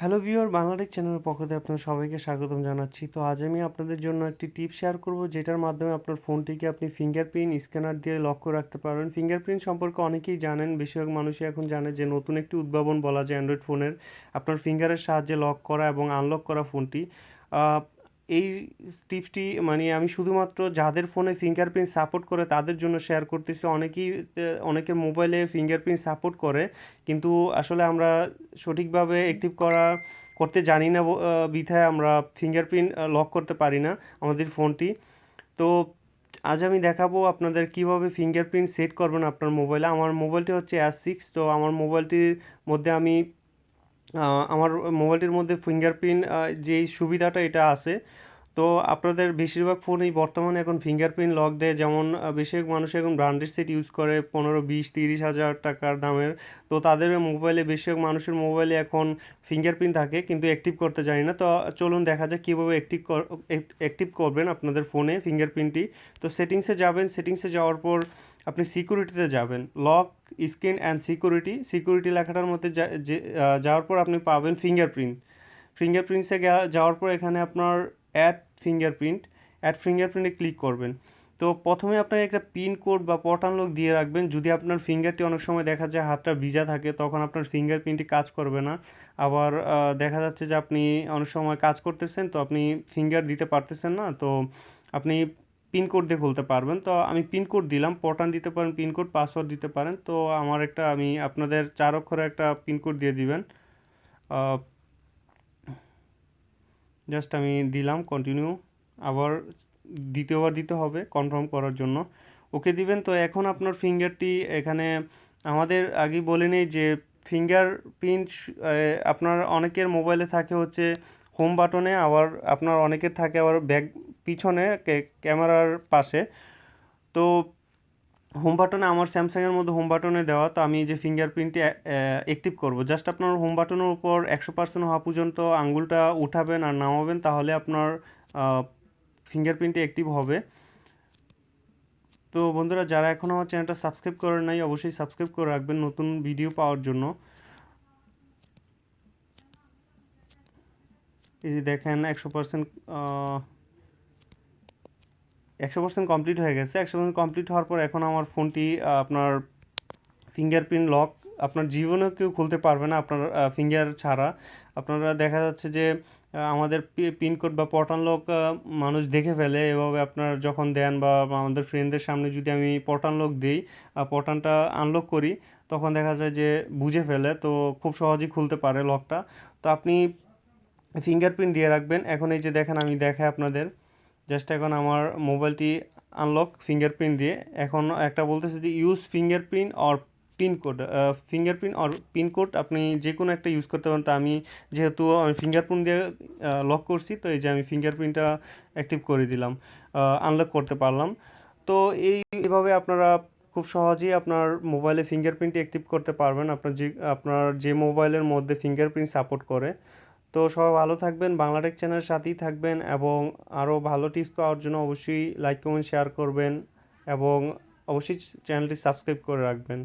Hello viewer Bangla Tech চ্যানেলের পক্ষ থেকে আপনার সবাইকে স্বাগতম জানাচ্ছি। তো আজ আমি আপনাদের জন্য একটি টিপ শেয়ার করব, যেটার মাধ্যমে আপনার ফোনটিকে আপনি ফিঙ্গারপ্রিন্ট স্ক্যানার দিয়ে লক্ষ্য রাখতে পারবেন। ফিঙ্গারপ্রিন্ট সম্পর্কে অনেকেই জানেন, বেশিরভাগ মানুষই এখন জানে যে নতুন একটি উদ্ভাবন বলা যায় অ্যান্ড্রয়েড ফোনের আপনার ফিঙ্গারের সাহায্যে লক করা এবং আনলক করা ফোনটি। এই টিপসটি মানে আমি শুধুমাত্র যাদের ফোনে ফিঙ্গারপ্রিন্ট সাপোর্ট করে তাদের জন্য শেয়ার করতেছি। অনেকেই অনেকের মোবাইলে ফিঙ্গারপ্রিন্ট সাপোর্ট করে, কিন্তু আসলে আমরা সঠিকভাবে অ্যাক্টিভ করা, করতে জানি না বিধায় আমরা ফিঙ্গারপ্রিন্ট লক করতে পারি না আমাদের ফোনটি। তো আজ আমি দেখাবো আপনাদের কীভাবে ফিঙ্গারপ্রিন্ট সেট করবেন আপনার মোবাইলে আমার মোবাইলটি হচ্ছে অ্যাস সিক্স তো আমার মোবাইলটির মধ্যে আমি আমার মোবাইলটির মধ্যে ফিঙ্গারপ্রিন্ট যেই সুবিধাটা এটা আছে, তো আপনাদের বেশিরভাগ ফোনেই বর্তমানে এখন ফিঙ্গারপ্রিন্ট লক দেয়। যেমন বেশিরভাগ মানুষ এখন ব্র্যান্ডেড সেট ইউজ করে, পনেরো, বিশ, তিরিশ হাজার টাকার দামের। তো তাদের মোবাইলে, বেশিরভাগ মানুষের মোবাইলে এখন ফিঙ্গারপ্রিন্ট থাকে, কিন্তু অ্যাক্টিভ করতে জানি না। তো চলুন দেখা যাক কীভাবে অ্যাক্টিভ অ্যাক্টিভ করবেন আপনাদের ফোনে ফিঙ্গারপ্রিন্টটি তো সেটিংসে যাবেন। সেটিংসে যাওয়ার পর আপনি সিকিউরিটিতে যাবেন lock screen and security security লেখাটার মধ্যে যাওয়ার পর আপনি পাবেন ফিঙ্গারপ্রিন্ট ফিঙ্গারপ্রিন্টসে যাওয়ার পর এখানে আপনার অ্যাড ফিঙ্গারপ্রিন্ট অ্যাড ফিঙ্গারপ্রিন্টে ক্লিক করবেন। তো প্রথমে আপনার একটা পিন কোড বা পটান লোক দিয়ে রাখবেন। যদি আপনার ফিঙ্গারটি অনেক সময় দেখা যায় হাতটা ভিজা থাকে, তখন আপনার ফিঙ্গারপ্রিন্টটি কাজ করবে না। আবার দেখা যাচ্ছে যে আপনি অনেক সময় কাজ করতেছেন, তো আপনি ফিঙ্গার দিতে পারতেছেন না। তো আপনি পিনকোড দিয়ে খুলতে পারবেন। তো আমি পিনকোড দিলাম, পটান দিতে পারেন পিনকোড পাসওয়ার্ড দিতে পারেন। তো আমার একটা, আমি আপনাদের চার অক্ষরে একটা পিনকোড দিয়ে দিবেন। জাস্ট আমি দিলাম কন্টিনিউ আবার দ্বিতীয়বার দিতে হবে কনফার্ম করার জন্য। ওকে দিবেন। তো এখন আপনার ফিঙ্গারটি এখানে, আমাদের আগে বলে নেই যে ফিঙ্গার প্রিন্ট আপনার অনেকের মোবাইলে থাকে হচ্ছে হোম বাটনে আবার আপনার অনেকের থাকে আবার ব্যাক পিছনে ক্যামেরার পাশে। তো হোম বাটনে আমার স্যামসাংয়ের মধ্যে হোম বাটনে দেওয়া। তো আমি যে ফিঙ্গারপ্রিন্টটি অ্যাক্টিভ করব। জাস্ট আপনার হোম বাটনের উপর একশো পার্সেন্ট হওয়া পর্যন্ত আঙ্গুলটা উঠাবেন আর নামাবেন, তাহলে আপনার ফিঙ্গারপ্রিন্টটি অ্যাক্টিভ হবে। তো বন্ধুরা, যারা এখনও আমার চ্যানেলটা সাবস্ক্রাইব করেন নাই, অবশ্যই সাবস্ক্রাইব করে রাখবেন নতুন ভিডিও পাওয়ার জন্য। এই যে দেখেন, একশো পার্সেন্ট একশো পার্সেন্ট কমপ্লিট হয়ে গেছে। একশো পার্সেন্ট কমপ্লিট হওয়ার পর এখন আমার ফোনটি আপনার ফিঙ্গারপ্রিন্ট লক আপনার জীবনেও কেউ খুলতে পারবে না আপনার ফিঙ্গার ছাড়া। আপনারা দেখা যাচ্ছে যে আমাদের পিনকোড বা পটান লক মানুষ দেখে ফেলে। এভাবে আপনার যখন দেন বা আমাদের ফ্রেন্ডদের সামনে যদি আমি পটান লক দিই পটানটা আনলক করি, তখন দেখা যায় যে বুঝে ফেলে। তো খুব সহজেই খুলতে পারে লকটা তো আপনি ফিঙ্গারপ্রিন্ট দিয়ে রাখবেন। এখন এই যে দেখেন, আমি দেখাই আপনাদের। জাস্ট এখন আমার মোবাইলটি আনলক ফিঙ্গারপ্রিন্ট দিয়ে। এখন একটা বলতেছে যে use fingerprint or pincode fingerprint or pincode আপনি যে কোনো একটা ইউজ করতে পারেন। তো আমি যেহেতু আমি ফিঙ্গারপ্রিন্ট দিয়ে লক করছি, তো এই যে আমি ফিঙ্গারপ্রিন্টটা অ্যাক্টিভ করে দিলাম আনলক করতে পারলাম। তো এই, এভাবে আপনারা খুব সহজেই আপনার মোবাইলে ফিঙ্গারপ্রিন্ট অ্যাক্টিভ করতে পারবেন। আপনার যে আপনার যে মোবাইলের মধ্যে ফিঙ্গারপ্রিন্ট সাপোর্ট করে। তো সবাই ভালো থাকবেন বাংলাটেক চ্যানেলের সাথেই থাকবেন এবং আরও ভালো টিপস পাওয়ার জন্য অবশ্যই লাইক কমেন্ট শেয়ার করবেন এবং অবশ্যই চ্যানেলটি সাবস্ক্রাইব করে রাখবেন।